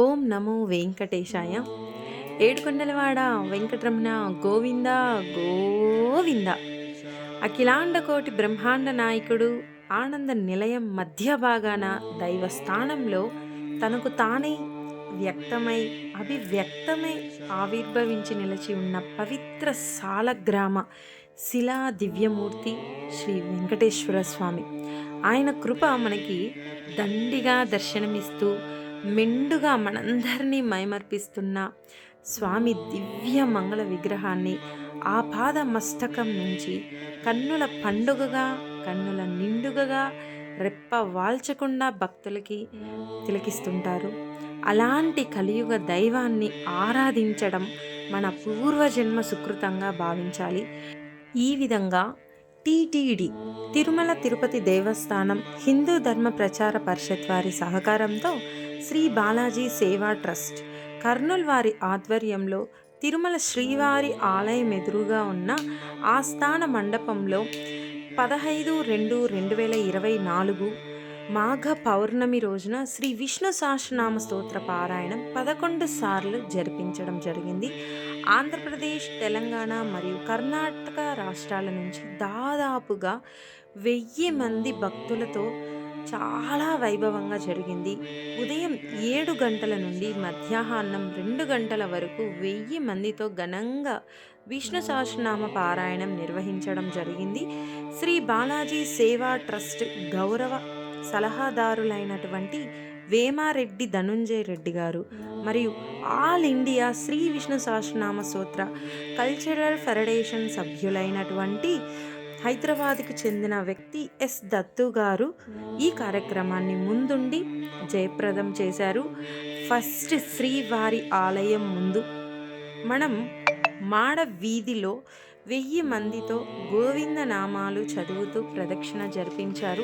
ఓం నమో వెంకటేశాయ. ఏడుకొండలవాడ వెంకటరమణ గోవింద గోవింద. అఖిలాండ కోటి బ్రహ్మాండ నాయకుడు ఆనంద నిలయం మధ్య భాగాన దైవస్థానంలో తనకు తానే వ్యక్తమై అభివ్యక్తమై ఆవిర్భవించి నిలిచి ఉన్న పవిత్ర సాలగ్రామ శిలా దివ్యమూర్తి శ్రీ వెంకటేశ్వర స్వామి. ఆయన కృప మనకి దండిగా దర్శనమిస్తూ మెండుగా మనందరినీ మైమర్పిస్తున్న స్వామి దివ్య మంగళ విగ్రహాన్ని ఆ పాద మస్తకం నుంచి కన్నుల పండుగగా కన్నుల నిండుగగా రెప్ప వాల్చకుండా భక్తులకి తిలకిస్తుంటారు. అలాంటి కలియుగ దైవాన్ని ఆరాధించడం మన పూర్వజన్మ సుకృతంగా భావించాలి. ఈ విధంగా టీటీడీ తిరుమల తిరుపతి దేవస్థానం హిందూ ధర్మ ప్రచార పరిషత్ వారి సహకారంతో శ్రీ బాలాజీ సేవా ట్రస్ట్. కర్నూల్ వారి ఆధ్వర్యంలో తిరుమల శ్రీవారి ఆలయం ఎదురుగా ఉన్న ఆస్థాన మండపంలో పదహైదు రెండు రెండు వేల ఇరవై నాలుగు మాఘ పౌర్ణమి రోజున శ్రీ విష్ణు సహస్రనామ స్తోత్ర పారాయణం పదకొండు సార్లు జరిపించడం జరిగింది. ఆంధ్రప్రదేశ్ తెలంగాణ మరియు కర్ణాటక రాష్ట్రాల నుంచి దాదాపుగా వెయ్యి మంది భక్తులతో చాలా వైభవంగా జరిగింది. ఉదయం ఏడు గంటల నుండి మధ్యాహ్నం రెండు గంటల వరకు వెయ్యి మందితో ఘనంగా విష్ణు సహస్రనామ పారాయణం నిర్వహించడం జరిగింది. శ్రీ బాలాజీ సేవా ట్రస్ట్ గౌరవ సలహాదారులైనటువంటి వేమారెడ్డి ధనుంజయ రెడ్డి గారు మరియు all India Shri Vishnu Sahasranama Sutra cultural federation సభ్యులైనటువంటి హైదరాబాద్కి చెందిన వ్యక్తి ఎస్. దత్తు గారు ఈ కార్యక్రమాన్ని ముందుండి జయప్రదం చేశారు. ఫస్ట్ శ్రీవారి ఆలయం ముందు. మనం మాడ వీధిలో వెయ్యి మందితో గోవింద నామాలు చదువుతూ ప్రదక్షిణ జరిపించారు.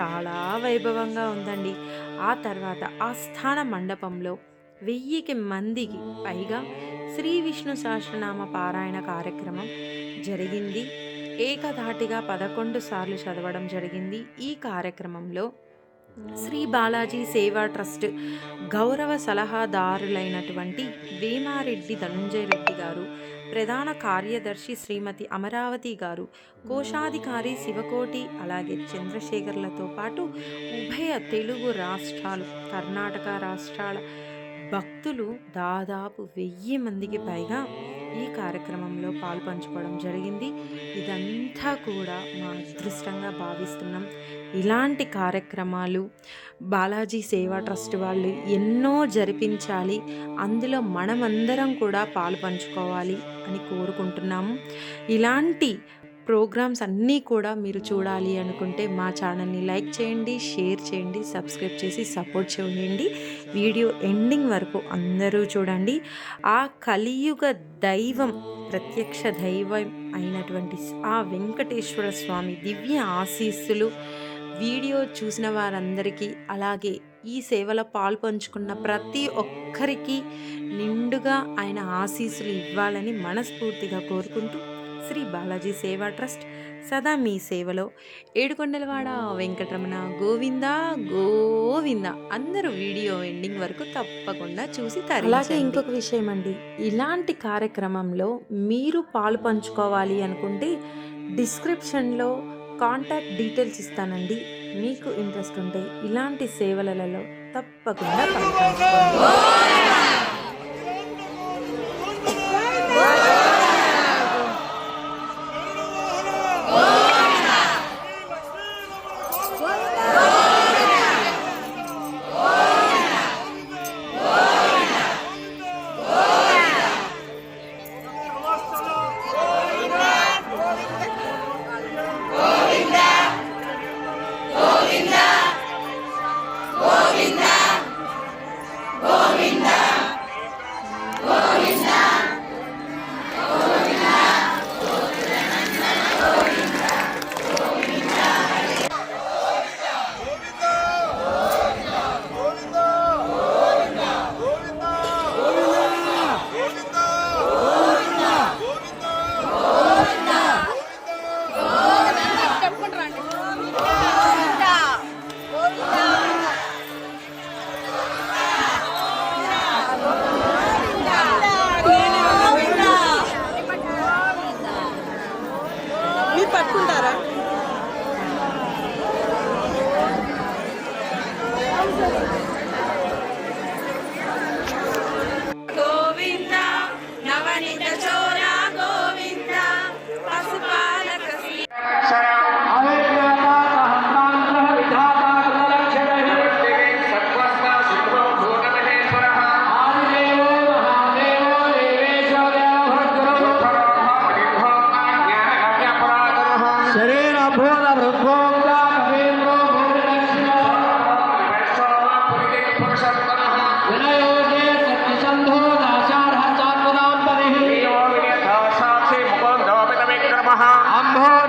చాలా వైభవంగా ఉందండి. ఆ తర్వాత ఆస్థాన మండపంలో వెయ్యికి మందికి పైగా శ్రీ విష్ణు సహస్రనామ పారాయణ కార్యక్రమం జరిగింది. ఏకధాటిగా పదకొండు సార్లు చదవడం జరిగింది ఈ కార్యక్రమంలో. శ్రీ బాలాజీ సేవా ట్రస్ట్ గౌరవ సలహాదారులైనటువంటి వేమారెడ్డి ధనుంజయ రెడ్డి గారు ప్రధాన కార్యదర్శి శ్రీమతి అమరావతి గారు కోశాధికారి శివకోటి అలాగే చంద్రశేఖర్లతో పాటు ఉభయ తెలుగు రాష్ట్రాలు కర్ణాటక రాష్ట్రాల భక్తులు దాదాపు వెయ్యి మందికి పైగా ఈ కార్యక్రమంలో పాల్పంచుకోవడం జరిగింది. ఇదంతా కూడా మా అదృష్టంగా భావిస్తున్నాం. ఇలాంటి కార్యక్రమాలు బాలాజీ సేవా ట్రస్ట్ వాళ్ళు ఎన్నో జరిపించాలి. అందులో మనమందరం కూడా పాలు పంచుకోవాలి అని కోరుకుంటున్నాము. ఇలాంటి ప్రోగ్రామ్స్ అన్నీ కూడా మీరు చూడాలి అనుకుంటే మా ఛానల్ని లైక్ చేయండి షేర్ చేయండి సబ్స్క్రైబ్ చేసి సపోర్ట్ చేయండి. వీడియో ఎండింగ్ వరకు అందరూ చూడండి. ఆ కలియుగ దైవం ప్రత్యక్ష దైవం అయినటువంటి ఆ వెంకటేశ్వర స్వామి దివ్య ఆశీస్సులు వీడియో చూసిన వారందరికీ అలాగే ఈ సేవలో పాల్పంచుకున్న ప్రతి ఒక్కరికి నిండుగా ఆయన ఆశీస్సులు ఇవ్వాలని మనస్ఫూర్తిగా కోరుకుంటూ శ్రీ బాలాజీ సేవా ట్రస్ట్ సదా మీ సేవలో. ఏడుకొండలవాడ వెంకటరమణ గోవింద గోవింద. అందరూ వీడియో ఎండింగ్ వరకు తప్పకుండా చూసి అలాగే ఇంకొక విషయం అండి ఇలాంటి కార్యక్రమంలో మీరు పాలు పంచుకోవాలి అనుకుంటే డిస్క్రిప్షన్లో కాంటాక్ట్ డీటెయిల్స్ ఇస్తానండి. మీకు ఇంట్రెస్ట్ ఉంటే ఇలాంటి సేవలలో తప్పకుండా పాల్పంచుకోండి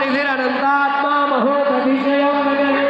निधिरनन्तात्मा महोदधिशयं भजने